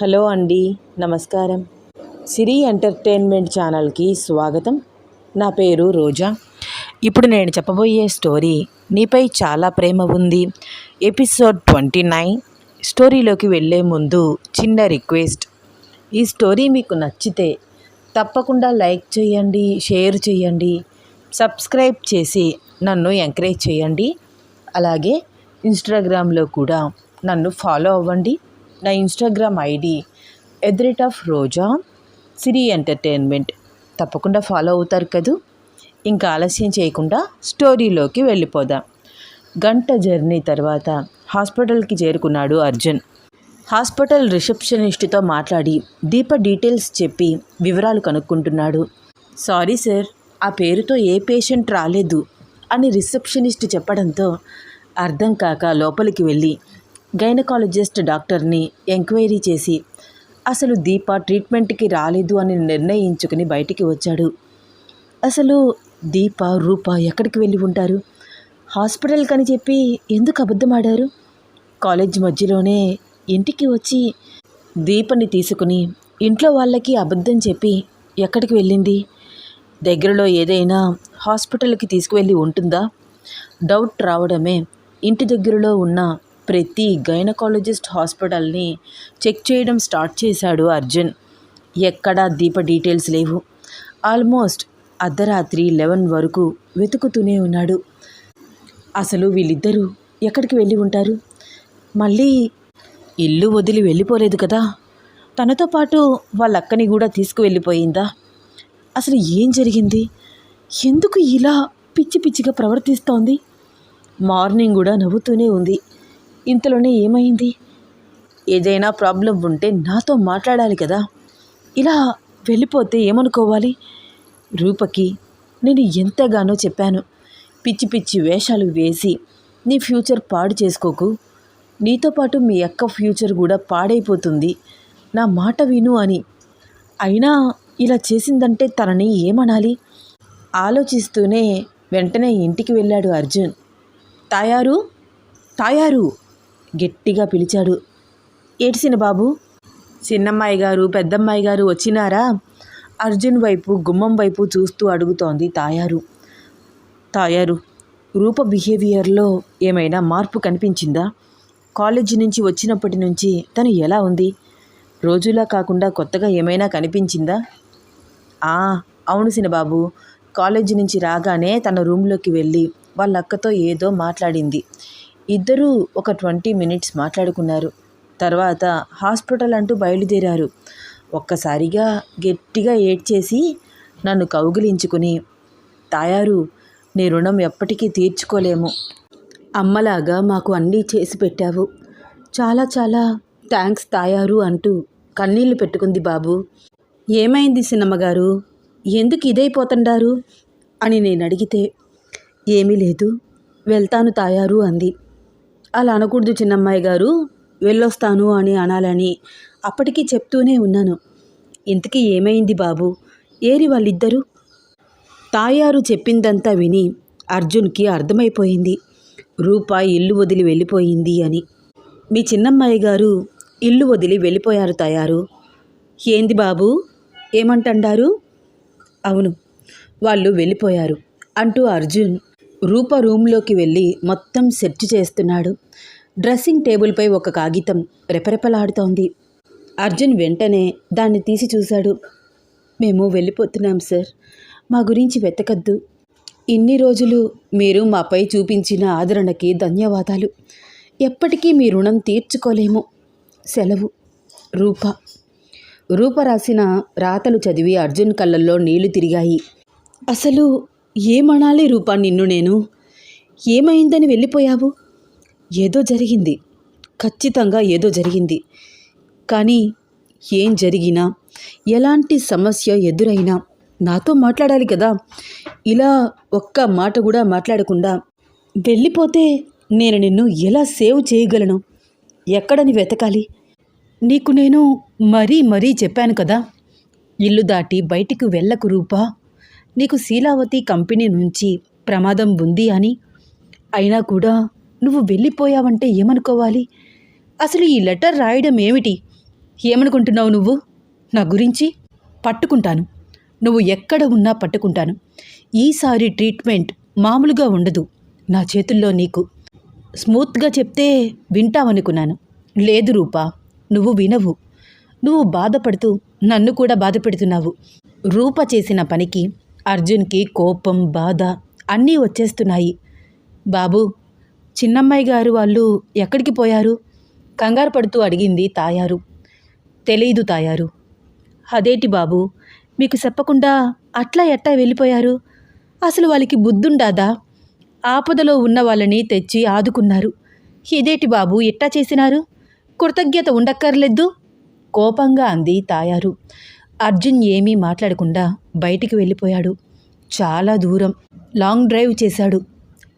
Hello అండి నమస్కారం. సిరి entertainment ఛానల్కి స్వాగతం. నా పేరు రోజా. ఇప్పుడు నేను చెప్పబోయే స్టోరీ నీపై చాలా ప్రేమ ఉంది. ఎపిసోడ్ ట్వంటీ నైన్ స్టోరీలోకి వెళ్ళే ముందు చిన్న రిక్వెస్ట్. ఈ స్టోరీ మీకు నచ్చితే తప్పకుండా లైక్ చేయండి షేర్ చేయండి సబ్స్క్రైబ్ చేసి నన్ను ఎంకరేజ్ చేయండి. అలాగే ఇన్స్టాగ్రామ్లో కూడా నన్ను ఫాలో అవ్వండి. నా Instagram ID at rate of Roja Siri entertainment. తప్పకుండా ఫాలో అవుతారు కదూ? ఇంకా ఆలస్యం చేయకుండా స్టోరీలోకి వెళ్ళిపోదాం. గంట జర్నీ తర్వాత హాస్పిటల్కి చేరుకున్నాడు అర్జున్. హాస్పిటల్ రిసెప్షనిస్ట్తో మాట్లాడి దీప డీటెయిల్స్ చెప్పి వివరాలు కనుక్కుంటున్నాడు. సారీ సార్ ఆ పేరుతో ఏ పేషెంట్ రాలేదు అని రిసెప్షనిస్ట్ చెప్పడంతో అర్థం కాక లోపలికి వెళ్ళి గైనకాలజిస్ట్ డాక్టర్ని ఎంక్వైరీ చేసి అసలు దీప ట్రీట్మెంట్కి రాలేదు అని నిర్ణయించుకుని బయటికి వచ్చాడు. అసలు దీప రూప ఎక్కడికి వెళ్ళి ఉంటారు? హాస్పిటల్కి అని చెప్పి ఎందుకు అబద్ధమాడారు కాలేజ్ మధ్యలోనే ఇంటికి వచ్చి దీపని తీసుకుని ఇంట్లో వాళ్ళకి అబద్ధం చెప్పి ఎక్కడికి వెళ్ళింది? దగ్గరలో ఏదైనా హాస్పిటల్కి తీసుకువెళ్ళి ఉంటుందా? డౌట్ రావడమే ఇంటి దగ్గరలో ఉన్న ప్రతి గైనకాలజిస్ట్ హాస్పిటల్ని చెక్ చేయడం స్టార్ట్ చేశాడు అర్జున్. ఎక్కడా దీప డీటెయిల్స్ లేవు. ఆల్మోస్ట్ అర్ధరాత్రి లెవెన్ వరకు వెతుకుతూనే ఉన్నాడు. అసలు వీళ్ళిద్దరూ ఎక్కడికి వెళ్ళి ఉంటారు? మళ్ళీ ఇల్లు వదిలి వెళ్ళిపోలేదు కదా? తనతో పాటు వాళ్ళ అక్కని కూడా తీసుకువెళ్ళిపోయిందా? అసలు ఏం జరిగింది? ఎందుకు ఇలా పిచ్చి పిచ్చిగా ప్రవర్తిస్తోంది? మార్నింగ్ కూడా నవ్వుతూనే ఉంది. ఇంతలోనే ఏమైంది? ఏదైనా ప్రాబ్లం ఉంటే నాతో మాట్లాడాలి కదా. ఇలా వెళ్ళిపోతే ఏమనుకోవాలి? రూపకి నేను ఎంతగానో చెప్పాను. పిచ్చి పిచ్చి వేషాలు వేసి నీ ఫ్యూచర్ పాడు చేసుకోకు. నీతో పాటు మీ అక్క ఫ్యూచర్ కూడా పాడైపోతుంది. నా మాట విను అని. అయినా ఇలా చేసిందంటే తనని ఏమనాలి? ఆలోచిస్తూనే వెంటనే ఇంటికి వెళ్ళాడు అర్జున్. తాయారు? తాయారు? గట్టిగా పిలిచాడు. ఏడ్సిన బాబు చిన్నమ్మాయి గారు పెద్దమ్మాయి గారు వచ్చినారా? అర్జున్ వైపు గుమ్మం వైపు చూస్తూ అడుగుతోంది తాయారు. తాయారు రూప బిహేవియర్లో ఏమైనా మార్పు కనిపించిందా? కాలేజీ నుంచి వచ్చినప్పటి నుంచి తను ఎలా ఉంది? రోజులా కాకుండా కొత్తగా ఏమైనా కనిపించిందా? ఆ అవును సినబాబు కాలేజీ నుంచి రాగానే తన రూమ్లోకి వెళ్ళి వాళ్ళ అక్కతో ఏదో మాట్లాడింది. ఇద్దరూ ఒక ట్వంటీ మినిట్స్ మాట్లాడుకున్నారు. తర్వాత హాస్పిటల్ అంటూ బయలుదేరారు. ఒక్కసారిగా గట్టిగా ఏడ్చేసి నన్ను కౌగిలించుకుని తాయారు నీ రుణం ఎప్పటికీ తీర్చుకోలేము. అమ్మలాగా మాకు అన్నీ చేసి పెట్టావు. చాలా చాలా థ్యాంక్స్ తాయారు అంటూ కన్నీళ్ళు పెట్టుకుంది బాబు. ఏమైంది సినమ్మగారు ఎందుకు ఇదైపోతుండారు? అని నేను అడిగితే ఏమీ లేదు. వెళ్తాను తాయారు అంది. అలా అనకూడదు చిన్నమ్మాయి గారు. వెళ్ళొస్తాను అని అనాలని అప్పటికీ చెప్తూనే ఉన్నాను. ఇంతకీ ఏమైంది బాబు? ఏరి వాళ్ళిద్దరూ? తాయారు చెప్పిందంతా విని అర్జున్కి అర్థమైపోయింది. రూపాయి ఇల్లు వదిలి వెళ్ళిపోయింది అని. మీ చిన్నమ్మాయి గారు ఇల్లు వదిలి వెళ్ళిపోయారు తయారు. ఏంది బాబు? ఏమంటండారు? అవును వాళ్ళు వెళ్ళిపోయారు అంటూ అర్జున్ రూప రూమ్లోకి వెళ్ళి మొత్తం సెర్చ్ చేస్తున్నాడు. డ్రెస్సింగ్ టేబుల్పై ఒక కాగితం రెపరెపలాడుతోంది. అర్జున్ వెంటనే దాన్ని తీసి చూశాడు. మేము వెళ్ళిపోతున్నాం సార్. మా గురించి వెతకద్దు. ఇన్ని రోజులు మీరు మాపై చూపించిన ఆదరణకి ధన్యవాదాలు. ఎప్పటికీ మీ రుణం తీర్చుకోలేము. సెలవు. రూప. రూప రాసిన రాతలు చదివి అర్జున్ కళ్ళల్లో నీళ్ళు తిరిగాయి. అసలు ఏమనాలి రూపా నిన్ను నేను? ఏమైందని వెళ్ళిపోయావు? ఏదో జరిగింది. ఖచ్చితంగా ఏదో జరిగింది. కానీ ఏం జరిగినా ఎలాంటి సమస్య ఎదురైనా నాతో మాట్లాడాలి కదా? ఇలా ఒక్క మాట కూడా మాట్లాడకుండా వెళ్ళిపోతే నేను నిన్ను ఎలా సేవ్ చేయగలను? ఎక్కడని వెతకాలి? నీకు నేను మరీ మరీ చెప్పాను కదా. ఇల్లు దాటి బయటికి వెళ్ళకు రూపా. నీకు శీలావతి కంపెనీ నుంచి ప్రమాదం ఉంది అని. అయినా కూడా నువ్వు వెళ్ళిపోయావంటే ఏమనుకోవాలి? అసలు ఈ లెటర్ రాయడం ఏమిటి? ఏమనుకుంటున్నావు నువ్వు? నా గురించి పట్టుకుంటాను. నువ్వు ఎక్కడ ఉన్నా పట్టుకుంటాను. ఈసారి ట్రీట్మెంట్ మామూలుగా ఉండదు నా చేతుల్లో నీకు. స్మూత్గా చెప్తే వింటావనుకున్నాను. లేదు రూపా నువ్వు వినవు. నువ్వు బాధపడుతూ నన్ను కూడా బాధ పెడుతున్నావు రూప చేసిన పనికి అర్జున్కి కోపం బాధ అన్నీ వచ్చేస్తున్నాయి. బాబు చిన్నమ్మాయి గారు వాళ్ళు ఎక్కడికి పోయారు? కంగారు పడుతూ అడిగింది తాయారు. తెలీదు తాయారు. అదేటి బాబు మీకు చెప్పకుండా అట్లా ఎట్టా వెళ్ళిపోయారు? అసలు వాళ్ళకి బుద్ధుండాదా? ఆపదలో ఉన్న వాళ్ళని తెచ్చి ఆదుకున్నారు. ఇదేటి బాబు ఎట్టా చేసినారు? కృతజ్ఞత ఉండక్కర్లేదు? కోపంగా అంది తాయారు. అర్జున్ ఏమీ మాట్లాడకుండా బయటికి వెళ్ళిపోయాడు. చాలా దూరం లాంగ్ డ్రైవ్ చేశాడు.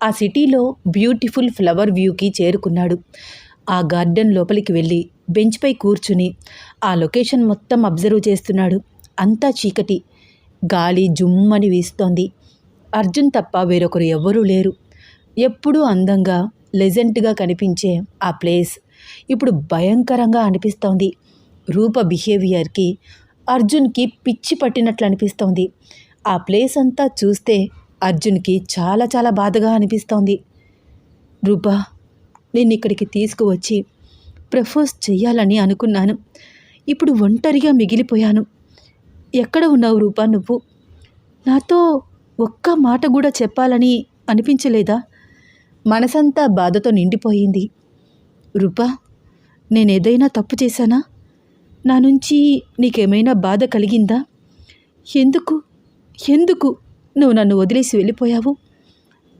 ఆ సిటీలో బ్యూటిఫుల్ ఫ్లవర్ వ్యూకి చేరుకున్నాడు. ఆ గార్డెన్ లోపలికి వెళ్ళి బెంచ్పై కూర్చుని ఆ లొకేషన్ మొత్తం అబ్జర్వ్ చేస్తున్నాడు. అంతా చీకటి. గాలి జుమ్మని వీస్తోంది. అర్జున్ తప్ప వేరొకరు ఎవ్వరూ లేరు. ఎప్పుడూ అందంగా లెజెంట్గా కనిపించే ఆ ప్లేస్. ఇప్పుడు భయంకరంగా అనిపిస్తోంది. రూప బిహేవియర్కి అర్జున్కి పిచ్చి పట్టినట్లు అనిపిస్తోంది ఆ ప్లేస్ అంతా చూస్తే అర్జున్కి చాలా చాలా బాధగా అనిపిస్తోంది. రూపా నేను ఇక్కడికి తీసుకువచ్చి ప్రపోజ్ చెయ్యాలని అనుకున్నాను. ఇప్పుడు ఒంటరిగా మిగిలిపోయాను. ఎక్కడ ఉన్నావు రూపా నువ్వు? నాతో ఒక్క మాట కూడా చెప్పాలని అనిపించలేదా? మనసంతా బాధతో నిండిపోయింది. రూపా నేనేదైనా తప్పు చేశానా? నా నుంచి నీకేమైనా బాధ కలిగిందా? ఎందుకు? ఎందుకు నువ్వు నన్ను వదిలేసి వెళ్ళిపోయావు?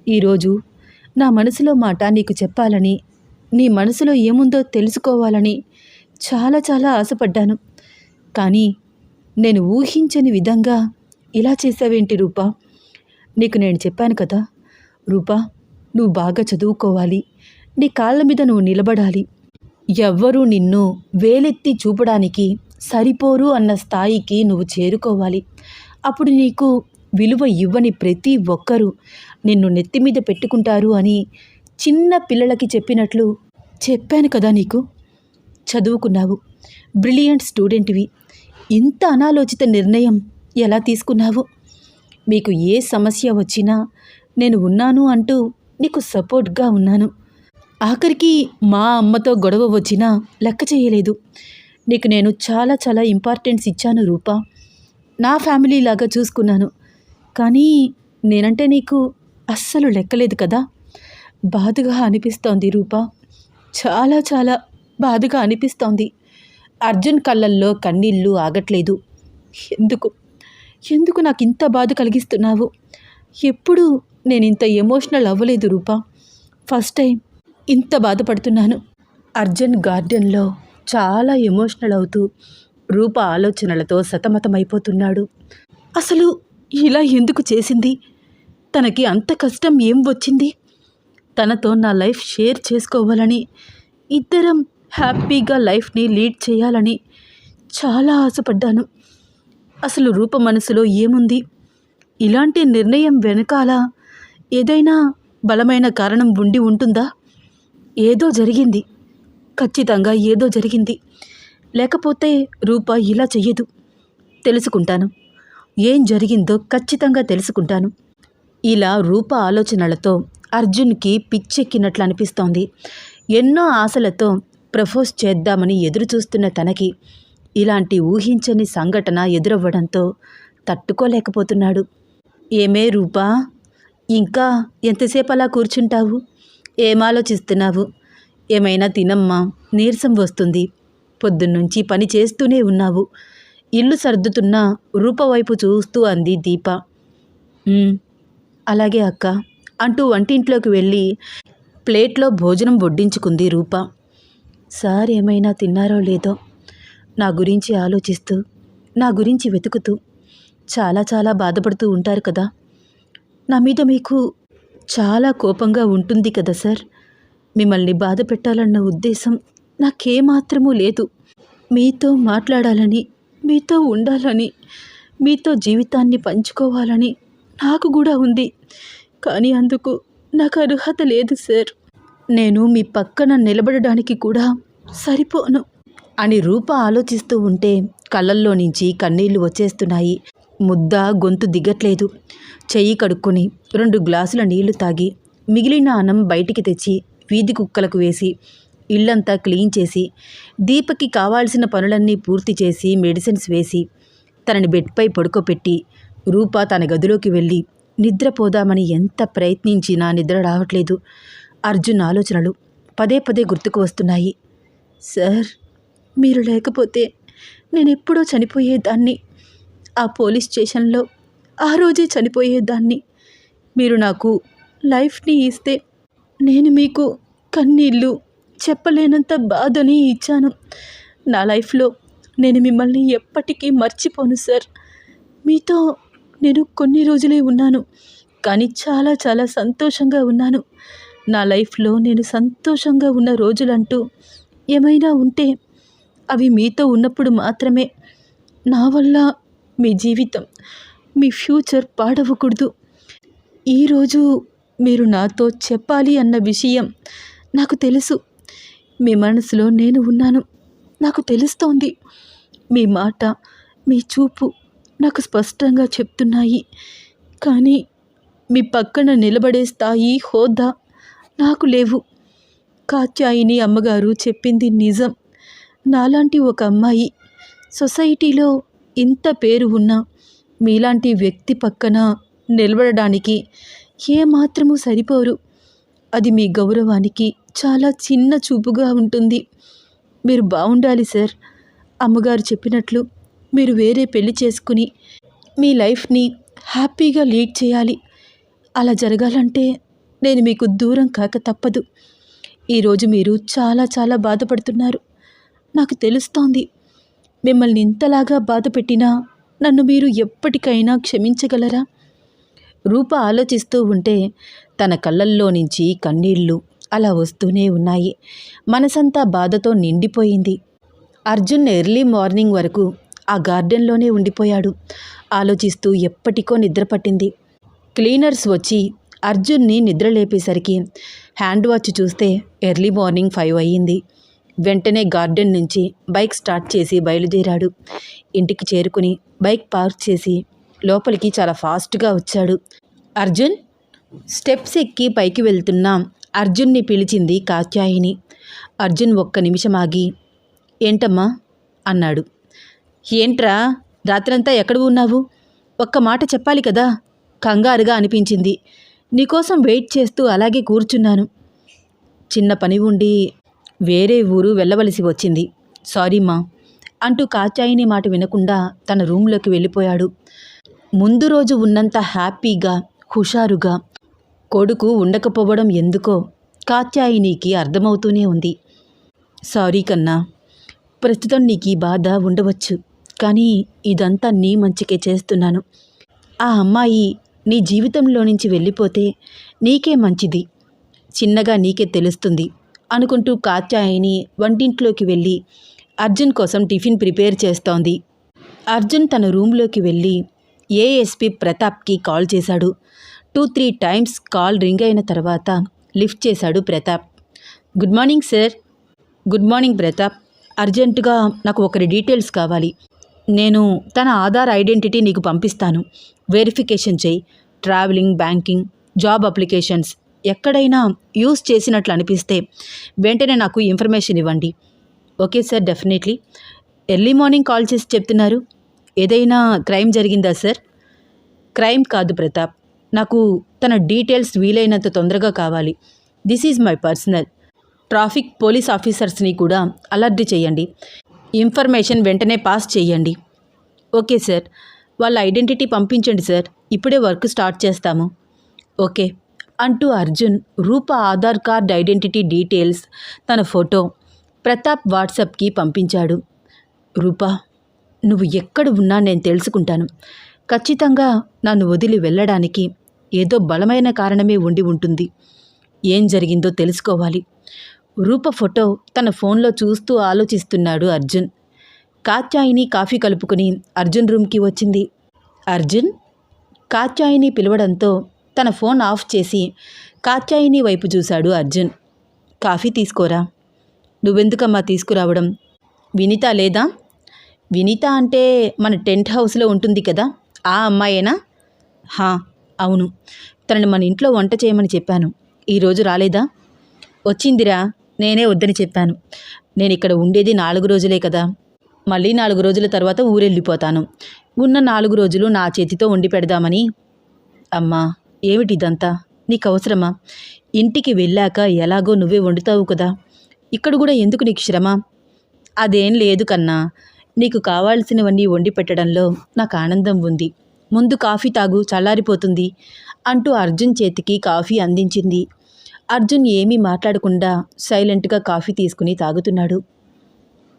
ఈరోజు నా మనసులో మాట నీకు చెప్పాలని నీ మనసులో ఏముందో తెలుసుకోవాలని చాలా చాలా ఆశపడ్డాను. కానీ నేను ఊహించని విధంగా ఇలా చేసావేంటి రూపా? నీకు నేను చెప్పాను కదా రూపా నువ్వు బాగా చదువుకోవాలి. నీ కాళ్ళ మీద నువ్వు నిలబడాలి. ఎవ్వరూ నిన్ను వేలెత్తి చూపడానికి సరిపోరు అన్న స్థాయికి నువ్వు చేరుకోవాలి. అప్పుడు నీకు విలువ ఇవ్వని ప్రతి ఒక్కరూ నిన్ను నెత్తి మీద పెట్టుకుంటారు అని చిన్న పిల్లలకి చెప్పినట్లు చెప్పాను కదా నీకు? చదువుకున్నావు. బ్రిలియంట్ స్టూడెంట్వి. ఇంత అనాలోచిత నిర్ణయం ఎలా తీసుకున్నావు? మీకు ఏ సమస్య వచ్చినా నేను ఉన్నాను అంటూ నీకు సపోర్ట్గా ఉన్నాను. ఆఖరికి మా అమ్మతో గొడవ వచ్చినా లెక్క చేయలేదు. నీకు నేను చాలా చాలా ఇంపార్టెన్స్ ఇచ్చాను రూపా. నా ఫ్యామిలీ లాగా చూసుకున్నాను. కానీ నేనంటే నీకు అస్సలు లెక్కలేదు కదా? బాధగా అనిపిస్తోంది రూపా. చాలా చాలా బాధగా అనిపిస్తోంది. అర్జున్ కళ్ళల్లో కన్నీళ్ళు ఆగట్లేదు. ఎందుకు? ఎందుకు నాకు ఇంత బాధ కలిగిస్తున్నావు? ఎప్పుడు నేను ఇంత ఎమోషనల్ అవ్వలేదు రూపా. ఫస్ట్ టైం ఇంత బాధపడుతున్నాను. అర్జున్ గార్డెన్లో చాలా ఎమోషనల్ అవుతూ రూప ఆలోచనలతో సతమతమైపోతున్నాడు. అసలు ఇలా ఎందుకు చేసింది? తనకి అంత కష్టం ఏం వచ్చింది? తనతో నా లైఫ్ షేర్ చేసుకోవాలని ఇద్దరం హ్యాపీగా లైఫ్ని లీడ్ చేయాలని చాలా ఆశపడ్డాను. అసలు రూప మనసులో ఏముంది? ఇలాంటి నిర్ణయం వెనకాల ఏదైనా బలమైన కారణం ఉండి ఉంటుందా? ఏదో జరిగింది. ఖచ్చితంగా ఏదో జరిగింది. లేకపోతే రూప ఇలా చెయ్యదు. తెలుసుకుంటాను. ఏం జరిగిందో ఖచ్చితంగా తెలుసుకుంటాను. ఇలా రూప ఆలోచనలతో అర్జున్కి పిచ్చెక్కినట్లు అనిపిస్తోంది. ఎన్నో ఆశలతో ప్రపోజ్ చేద్దామని ఎదురు చూస్తున్న తనకి ఇలాంటి ఊహించని సంఘటన ఎదురవ్వడంతో తట్టుకోలేకపోతున్నాడు. ఏమే రూపా ఇంకా ఎంతసేపు అలా కూర్చుంటావు? ఏం ఆలోచిస్తున్నావు ఏమైనా తినమ్మా నీరసం వస్తుంది. పొద్దున్నుంచి పని చేస్తూనే ఉన్నావు. ఇల్లు సర్దుతున్న రూపవైపు చూస్తూ అంది దీప. అలాగే అక్క అంటూ వంటింట్లోకి వెళ్ళి ప్లేట్లో భోజనం వడ్డించుకుంది రూప. సార్ ఏమైనా తిన్నారో లేదో నా గురించి ఆలోచిస్తూ నా గురించి వెతుకుతూ చాలా చాలా బాధపడుతూ ఉంటారు కదా. నా మీద మీకు చాలా కోపంగా ఉంటుంది కదా సార్? మిమ్మల్ని బాధ పెట్టాలన్న ఉద్దేశం నాకేమాత్రమూ లేదు. మీతో మాట్లాడాలని మీతో ఉండాలని మీతో జీవితాన్ని పంచుకోవాలని నాకు కూడా ఉంది. కానీ అందుకు నాకు అర్హత లేదు సార్. నేను మీ పక్కన నిలబడడానికి కూడా సరిపోను. అని రూప ఆలోచిస్తూ ఉంటే కళ్ళల్లో నుంచి కన్నీళ్ళు వచ్చేస్తున్నాయి. ముద్ద గొంతు దిగట్లేదు. చెయ్యి కడుక్కొని రెండు గ్లాసుల నీళ్ళు తాగి మిగిలిన అన్నం బయటికి తెచ్చి వీధి కుక్కలకు వేసి ఇల్లంతా క్లీన్ చేసి దీపకి కావాల్సిన పనులన్నీ పూర్తి చేసి మెడిసిన్స్ వేసి తనని బెడ్పై పడుకోపెట్టి రూప తన గదిలోకి వెళ్ళి నిద్రపోదామని ఎంత ప్రయత్నించినా నిద్ర రావట్లేదు. అర్జున్ ఆలోచనలు పదే పదే గుర్తుకు వస్తున్నాయి. సార్ మీరు లేకపోతే నేను ఎప్పుడో చనిపోయేదాన్ని. ఆ పోలీస్ స్టేషన్లో ఆ రోజే చనిపోయేదాన్ని. మీరు నాకు లైఫ్ని ఇస్తే నేను మీకు కన్నీళ్ళు చెప్పలేనంత బాధని ఇచ్చాను. నా లైఫ్లో నేను మిమ్మల్ని ఎప్పటికీ మర్చిపోను సార్. మీతో నేను కొన్ని రోజులే ఉన్నాను కానీ చాలా చాలా సంతోషంగా ఉన్నాను. నా లైఫ్లో నేను సంతోషంగా ఉన్న రోజులంటూ ఏమైనా ఉంటే అవి మీతో ఉన్నప్పుడు మాత్రమే నా వల్ల మీ జీవితం మీ ఫ్యూచర్ పాడవకూడదు. ఈరోజు మీరు నాతో చెప్పాలి అన్న విషయం నాకు తెలుసు. మీ మనసులో నేను ఉన్నాను. నాకు తెలుస్తోంది. మీ మాట మీ చూపు నాకు స్పష్టంగా చెప్తున్నాయి. కానీ మీ పక్కన నిలబడే స్థాయి హోదా నాకు లేవు. కాత్యాయిని అమ్మగారు చెప్పింది నిజం. నాలాంటి ఒక అమ్మాయి సొసైటీలో ఇంత పేరు ఉన్న మీలాంటి వ్యక్తి పక్కన నిలబడడానికి ఏమాత్రము సరిపోరు. అది మీ గౌరవానికి చాలా చిన్న చూపుగా ఉంటుంది. మీరు బాగుండాలి సార్. అమ్మగారు చెప్పినట్లు మీరు వేరే పెళ్ళి చేసుకుని మీ లైఫ్ని హ్యాపీగా లీడ్ చేయాలి. అలా జరగాలంటే నేను మీకు దూరం కాక తప్పదు. ఈరోజు మీరు చాలా చాలా బాధపడుతున్నారు. నాకు తెలుస్తోంది. మిమ్మల్ని ఇంతలాగా బాధ పెట్టినా నన్ను మీరు ఎప్పటికైనా క్షమించగలరా? రూప ఆలోచిస్తూ ఉంటే తన కళ్ళల్లో నుంచి కన్నీళ్ళు అలా వస్తూనే ఉన్నాయి. మనసంతా బాధతో నిండిపోయింది. అర్జున్ ఎర్లీ మార్నింగ్ వరకు ఆ గార్డెన్లోనే ఉండిపోయాడు. ఆలోచిస్తూ ఎప్పటికో నిద్ర పట్టింది. క్లీనర్స్ వచ్చి అర్జున్ని నిద్రలేపేసరికి హ్యాండ్ వాచ్ చూస్తే ఎర్లీ మార్నింగ్ ఫైవ్ అయ్యింది. వెంటనే గార్డెన్ నుంచి బైక్ స్టార్ట్ చేసి బయలుదేరాడు. ఇంటికి చేరుకుని బైక్ పార్క్ చేసి లోపలికి చాలా ఫాస్ట్గా వచ్చాడు. అర్జున్ స్టెప్స్ ఎక్కి పైకి వెళ్తున్న. అర్జున్ని పిలిచింది కాత్యాయిని. అర్జున్ ఒక్క నిమిషం ఆగి ఏంటమ్మా? అన్నాడు. ఏంట్రా? రాత్రంతా ఎక్కడ ఉన్నావు? ఒక్క మాట చెప్పాలి కదా? కంగారుగా అనిపించింది. నీకోసం వెయిట్ చేస్తూ అలాగే కూర్చున్నాను. చిన్న పని ఉండి వేరే ఊరు వెళ్ళవలసి వచ్చింది. సారీ మా అంటూ కాచాయిని మాట వినకుండా తన రూంలోకి వెళ్ళిపోయాడు. ముందు రోజు ఉన్నంత హ్యాపీగా హుషారుగా కొడుకు ఉండకపోవడం ఎందుకో కాత్యాయినికి అర్థమవుతూనే ఉంది. సారీ కన్నా ప్రస్తుతం నీకు ఈ బాధ ఉండవచ్చు కానీ ఇదంతా నీ మంచికే చేస్తున్నాను. ఆ అమ్మాయి నీ జీవితంలో నుంచి వెళ్ళిపోతే నీకే మంచిది. చిన్నగా నీకే తెలుస్తుంది. అనుకుంటూ కాత్యాయిని వంటింట్లోకి వెళ్ళి అర్జున్ కోసం టిఫిన్ ప్రిపేర్ చేస్తోంది. అర్జున్ తన రూమ్లోకి వెళ్ళి ఏఎస్పి ప్రతాప్కి కాల్ చేశాడు. Two three times call ring అయిన తర్వాత లిఫ్ట్ చేశాడు Pratap. Good morning sir. Good morning Pratap. అర్జెంటుగా నాకు ఒకరి డీటెయిల్స్ కావాలి. నేను తన ఆధార్ ఐడెంటిటీ నీకు పంపిస్తాను. వెరిఫికేషన్ చేయి. ట్రావెలింగ్ బ్యాంకింగ్ జాబ్ అప్లికేషన్స్ ఎక్కడైనా యూస్ చేసినట్లు అనిపిస్తే వెంటనే నాకు ఇన్ఫర్మేషన్ ఇవ్వండి. Okay sir definitely. Early morning call చేసి చెప్తున్నారు. ఏదైనా క్రైమ్ జరిగిందా సార్? క్రైమ్ కాదు ప్రతాప్. నాకు తన డీటెయిల్స్ వీలైనంత తొందరగా కావాలి. This is my personal. Traffic police ఆఫీసర్స్ని కూడా అలర్ట్ చేయండి. ఇన్ఫర్మేషన్ వెంటనే పాస్ చేయండి. Okay sir. వాళ్ళ ఐడెంటిటీ పంపించండి సార్. ఇప్పుడే వర్క్ స్టార్ట్ చేస్తాము. ఓకే. అంటూ Arjun Rupa Aadhaar card identity details తన ఫోటో ప్రతాప్ వాట్సాప్కి పంపించాడు. రూప నువ్వు ఎక్కడ ఉన్నా నేను తెలుసుకుంటాను. ఖచ్చితంగా నన్ను వదిలి వెళ్ళడానికి ఏదో బలమైన కారణమే ఉండి ఉంటుంది. ఏం జరిగిందో తెలుసుకోవాలి. రూప ఫోటో తన ఫోన్లో చూస్తూ ఆలోచిస్తున్నాడు అర్జున్. కాత్యాయిని కాఫీ కలుపుకుని అర్జున్ రూమ్కి వచ్చింది. అర్జున్? కాత్యాయిని పిలవడంతో తన ఫోన్ ఆఫ్ చేసి కాత్యాయిని వైపు చూశాడు అర్జున్. కాఫీ తీసుకోరా? నువ్వెందుకమ్మా తీసుకురావడం? వినీత లేదా? వినీత అంటే మన టెంట్ హౌస్లో ఉంటుంది కదా ఆ అమ్మాయేనా? హా అవును. తనని మన ఇంట్లో వంట చేయమని చెప్పాను. ఈరోజు రాలేదా? వచ్చిందిరా. నేనే వద్దని చెప్పాను. నేను ఇక్కడ ఉండేది నాలుగు రోజులే కదా. మళ్ళీ నాలుగు రోజుల తర్వాత ఊరెళ్ళిపోతాను. ఉన్న నాలుగు రోజులు నా చేతితో వండి పెడదామని. అమ్మా ఏమిటి ఇదంతా నీకు అవసరమా ఇంటికి వెళ్ళాక ఎలాగో నువ్వే వండుతావు కదా. ఇక్కడ కూడా ఎందుకు నీకు శ్రమ? అదేం లేదు కన్నా. నీకు కావాల్సినవన్నీ వండి పెట్టడంలో నాకు ఆనందం ఉంది. ముందు కాఫీ తాగు చల్లారిపోతుంది అంటూ అర్జున్ చేతికి కాఫీ అందించింది. అర్జున్ ఏమీ మాట్లాడకుండా సైలెంట్గా కాఫీ తీసుకుని తాగుతున్నాడు.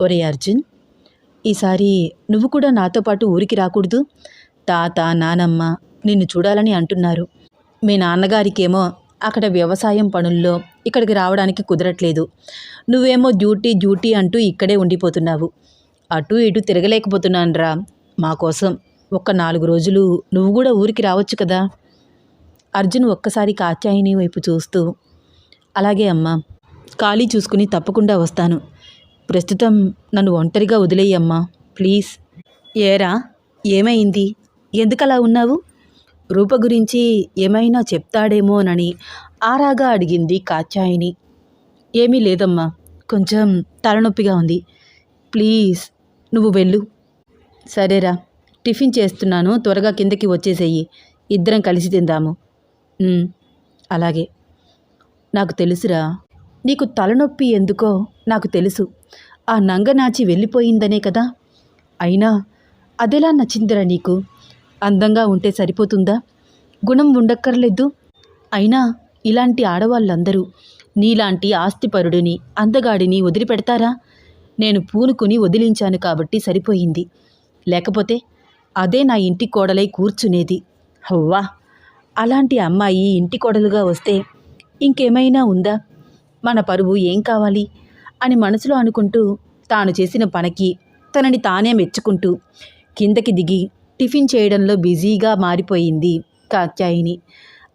ఒరే అర్జున్ ఈసారి నువ్వు కూడా నాతో పాటు ఊరికి రాకూడదు. తాత నానమ్మ నిన్ను చూడాలని అంటున్నారు. మీ నాన్నగారికేమో అక్కడ వ్యవసాయం పనుల్లో ఇక్కడికి రావడానికి కుదరట్లేదు. నువ్వేమో డ్యూటీ డ్యూటీ అంటూ ఇక్కడే ఉండిపోతున్నావు. అటు ఇటు తిరగలేకపోతున్నానురా. మా కోసం ఒక్క నాలుగు రోజులు నువ్వు కూడా ఊరికి రావచ్చు కదా. అర్జున్ ఒక్కసారి కాత్యాయిని వైపు చూస్తూ అలాగే అమ్మా ఖాళీ చూసుకుని తప్పకుండా వస్తాను. ప్రస్తుతం నన్ను ఒంటరిగా వదిలేయమ్మా ప్లీజ్. ఏరా ఏమైంది? ఎందుకలా ఉన్నావు? రూప గురించి ఏమైనా చెప్తాడేమోనని ఆరాగా అడిగింది కాత్యాయిని. ఏమీ లేదమ్మా కొంచెం తలనొప్పిగా ఉంది. ప్లీజ్ నువ్వు వెళ్ళు. సరేరా టిఫిన్ చేస్తున్నాను త్వరగా కిందకి వచ్చేసేయి. ఇద్దరం కలిసి తిందాము. అలాగే. నాకు తెలుసురా నీకు తలనొప్పి ఎందుకో నాకు తెలుసు. ఆ నంగనాచి వెళ్ళిపోయిందనే కదా. అయినా అదెలా నచ్చిందిరా నీకు? అందంగా ఉంటే సరిపోతుందా? గుణం ఉండక్కర్లేదు. అయినా ఇలాంటి ఆడవాళ్ళందరూ నీలాంటి ఆస్తిపరుడిని అందగాడిని వదిలిపెడతారా? నేను పూనుకుని వదిలించాను కాబట్టి సరిపోయింది. లేకపోతే అదే నా ఇంటి కోడలై కూర్చునేది. హవ్వా! అలాంటి అమ్మాయి ఇంటి కోడలుగా వస్తే ఇంకేమైనా ఉందా? మన పరువు ఏం కావాలి? అని మనసులో అనుకుంటూ తాను చేసిన పనికి తనని తానే మెచ్చుకుంటూ కిందకి దిగి టిఫిన్ చేయడంలో బిజీగా మారిపోయింది కాత్యాయిని.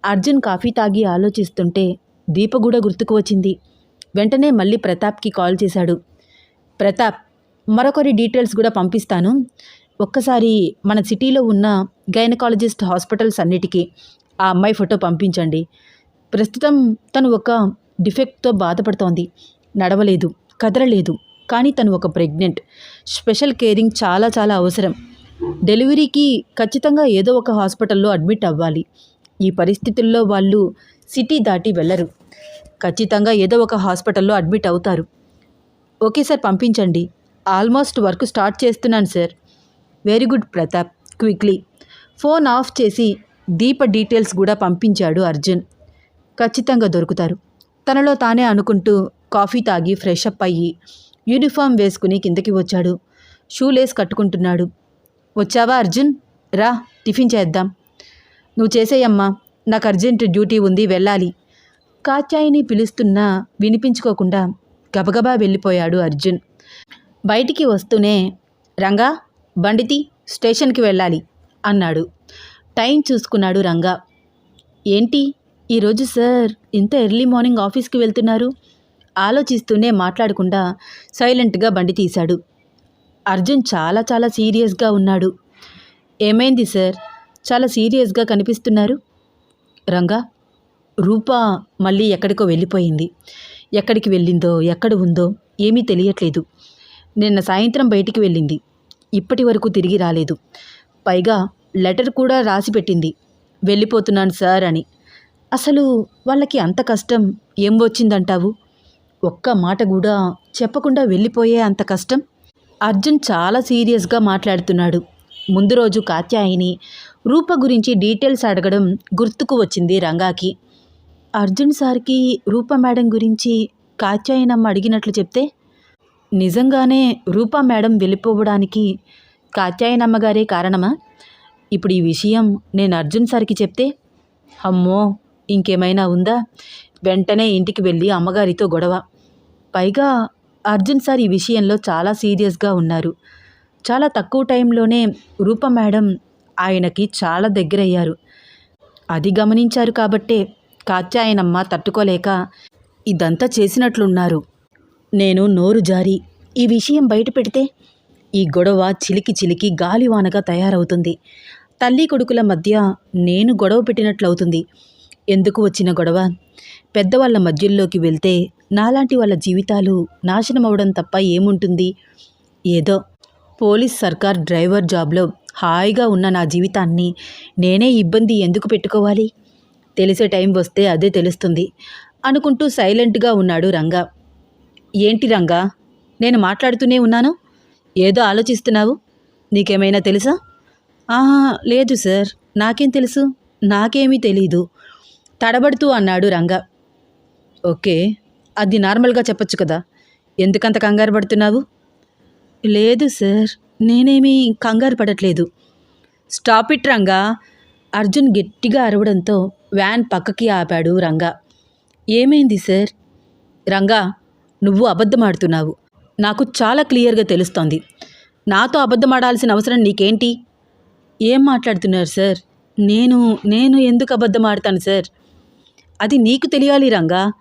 అర్జున్ కాఫీ తాగి ఆలోచిస్తుంటే దీప కూడా గుర్తుకు వచ్చింది. వెంటనే మళ్ళీ ప్రతాప్కి కాల్ చేశాడు. ప్రతాప్ మరొకరి డీటెయిల్స్ కూడా పంపిస్తాను. ఒక్కసారి మన సిటీలో ఉన్న గైనకాలజిస్ట్ హాస్పిటల్స్ అన్నిటికీ ఆ అమ్మాయి ఫోటో పంపించండి. ప్రస్తుతం తను ఒక డిఫెక్ట్తో బాధపడుతోంది. నడవలేదు కదలలేదు కానీ తను ఒక ప్రెగ్నెంట్. స్పెషల్ కేరింగ్ చాలా చాలా అవసరం. డెలివరీకి ఖచ్చితంగా ఏదో ఒక హాస్పిటల్లో అడ్మిట్ అవ్వాలి. ఈ పరిస్థితుల్లో వాళ్ళు సిటీ దాటి వెళ్ళరు. ఖచ్చితంగా ఏదో ఒక హాస్పిటల్లో అడ్మిట్ అవుతారు. ఓకే సార్ పంపించండి. ఆల్మోస్ట్ వర్క్ స్టార్ట్ చేస్తున్నాను sir. Very good Pratap. Quickly. Phone off చేసి దీప డీటెయిల్స్ కూడా పంపించాడు అర్జున్. ఖచ్చితంగా దొరుకుతారు. తనలో తానే అనుకుంటూ కాఫీ తాగి ఫ్రెష్ అప్ అయ్యి యూనిఫామ్ వేసుకుని కిందకి వచ్చాడు. షూ లేస్ కట్టుకుంటున్నాడు. వచ్చావా అర్జున్? రా టిఫిన్ చేద్దాం. నువ్వు చేసేయమ్మా నాకు అర్జెంట్ డ్యూటీ ఉంది వెళ్ళాలి. కాత్యాయిని పిలుస్తున్నా వినిపించుకోకుండా గబగబా వెళ్ళిపోయాడు అర్జున్. బయటికి వస్తూనే రంగా బండితి స్టేషన్కి వెళ్ళాలి అన్నాడు. టైం చూసుకున్నాడు రంగా. ఏంటి ఈరోజు సార్ ఇంత ఎర్లీ మార్నింగ్ ఆఫీస్కి వెళ్తున్నారు? ఆలోచిస్తూనే మాట్లాడకుండా సైలెంట్గా బండి తీశాడు. అర్జున్ చాలా చాలా సీరియస్గా ఉన్నాడు. ఏమైంది సార్? చాలా సీరియస్గా కనిపిస్తున్నారు? రంగా రూప మళ్ళీ ఎక్కడికో వెళ్ళిపోయింది. ఎక్కడికి వెళ్ళిందో ఎక్కడ ఉందో ఏమీ తెలియట్లేదు. నిన్న సాయంత్రం బయటికి వెళ్ళింది. ఇప్పటి వరకు తిరిగి రాలేదు. పైగా లెటర్ కూడా రాసి పెట్టింది. వెళ్ళిపోతున్నాను సార్ అని. అసలు వాళ్ళకి అంత కష్టం ఏం వచ్చిందంటావు? ఒక్క మాట కూడా చెప్పకుండా వెళ్ళిపోయే అంత కష్టం? అర్జున్ చాలా సీరియస్గా మాట్లాడుతున్నాడు. ముందు రోజు కాత్యాయిని రూప గురించి డీటెయిల్స్ అడగడం గుర్తుకు వచ్చింది రంగాకి. అర్జున్ సార్కి రూప మేడం గురించి కాత్యాయనమ్మ అడిగినట్లు చెప్తే నిజంగానే రూపా మేడం వెళ్ళిపోవడానికి కాత్యాయనమ్మ గారే కారణమా? ఇప్పుడు ఈ విషయం నేను అర్జున్ సార్కి చెప్తే అమ్మో ఇంకేమైనా ఉందా? వెంటనే ఇంటికి వెళ్ళి అమ్మగారితో గొడవ. పైగా అర్జున్ సార్ ఈ విషయంలో చాలా సీరియస్గా ఉన్నారు. చాలా తక్కువ టైంలోనే రూప మేడం ఆయనకి చాలా దగ్గరయ్యారు. అది గమనించారు కాబట్టే కాత్యాయనమ్మ తట్టుకోలేక ఇదంతా చేసినట్లున్నారు. నేను నోరు జారి ఈ విషయం బయట పెడితే ఈ గొడవ చిలికి చిలికి గాలివానగా తయారవుతుంది. తల్లి కొడుకుల మధ్య నేను గొడవ పెట్టినట్లవుతుంది. ఎందుకు వచ్చిన గొడవ? పెద్దవాళ్ళ మధ్యలోకి వెళ్తే నాలాంటి వాళ్ళ జీవితాలు నాశనం అవడం తప్ప ఏముంటుంది? ఏదో. పోలీస్ సర్కార్ డ్రైవర్ జాబ్లో హాయిగా ఉన్న నా జీవితాన్ని నేనే ఇబ్బంది ఎందుకు పెట్టుకోవాలి? తెలిసే టైం వస్తే అదే తెలుస్తుంది అనుకుంటూ సైలెంట్గా ఉన్నాడు రంగా. ఏంటి రంగా? నేను మాట్లాడుతూనే ఉన్నాను? ఏదో ఆలోచిస్తున్నావు? నీకేమైనా తెలుసా? ఆహా లేదు సార్. నాకేం తెలుసు? నాకేమీ తెలీదు. తడబడుతూ అన్నాడు రంగా. ఓకే. అది నార్మల్గా చెప్పొచ్చు కదా. ఎందుకంత కంగారు పడుతున్నావు? లేదు సార్ నేనేమీ కంగారు పడట్లేదు. Stop it Ranga. అర్జున్ గట్టిగా అరవడంతో వ్యాన్ పక్కకి ఆపాడు రంగా. ఏమైంది సార్? రంగా నువ్వు అబద్ధమాడుతున్నావు. నాకు చాలా క్లియర్గా తెలుస్తోంది. నాతో అబద్ధమాడాల్సిన అవసరం నీకేంటి? ఏం మాట్లాడుతున్నారు సార్? నేను నేను ఎందుకు అబద్ధమాడతాను సార్? అది నీకు తెలియాలి రంగా.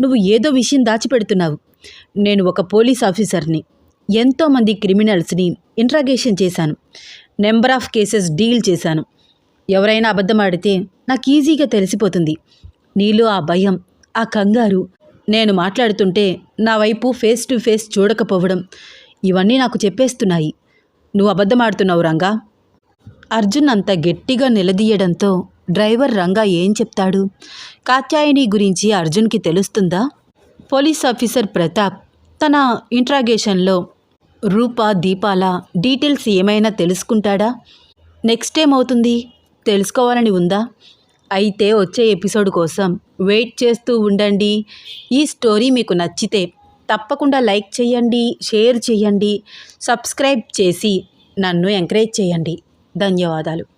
నువ్వు ఏదో విషయం దాచిపెడుతున్నావు. నేను ఒక పోలీస్ ఆఫీసర్ని ఎంతోమంది క్రిమినల్స్ని ఇంట్రాగేషన్ చేశాను. నెంబర్ ఆఫ్ కేసెస్ డీల్ చేశాను. ఎవరైనా అబద్ధం ఆడితే నాకు ఈజీగా తెలిసిపోతుంది. నీలో ఆ భయం ఆ కంగారు నేను మాట్లాడుతుంటే నా వైపు ఫేస్ టు ఫేస్ చూడకపోవడం ఇవన్నీ నాకు చెప్పేస్తున్నాయి. నువ్వు అబద్ధమాడుతున్నావు రంగా. అర్జున్ అంత గట్టిగా నిలదీయడంతో డ్రైవర్ రంగా ఏం చెప్తాడు? కాత్యాయని గురించి అర్జున్కి తెలుస్తుందా? పోలీస్ ఆఫీసర్ ప్రతాప్ తన ఇంట్రాగేషన్లో రూప దీపాల డీటెయిల్స్ ఏమైనా తెలుసుకుంటాడా? నెక్స్ట్ ఏమవుతుంది తెలుసుకోవాలని ఉందా? అయితే వచ్చే ఎపిసోడ్ కోసం వెయిట్ చేస్తూ ఉండండి. ఈ స్టోరీ మీకు నచ్చితే తప్పకుండా లైక్ చేయండి షేర్ చేయండి సబ్స్క్రైబ్ చేసి నన్ను ఎంకరేజ్ చేయండి. ధన్యవాదాలు.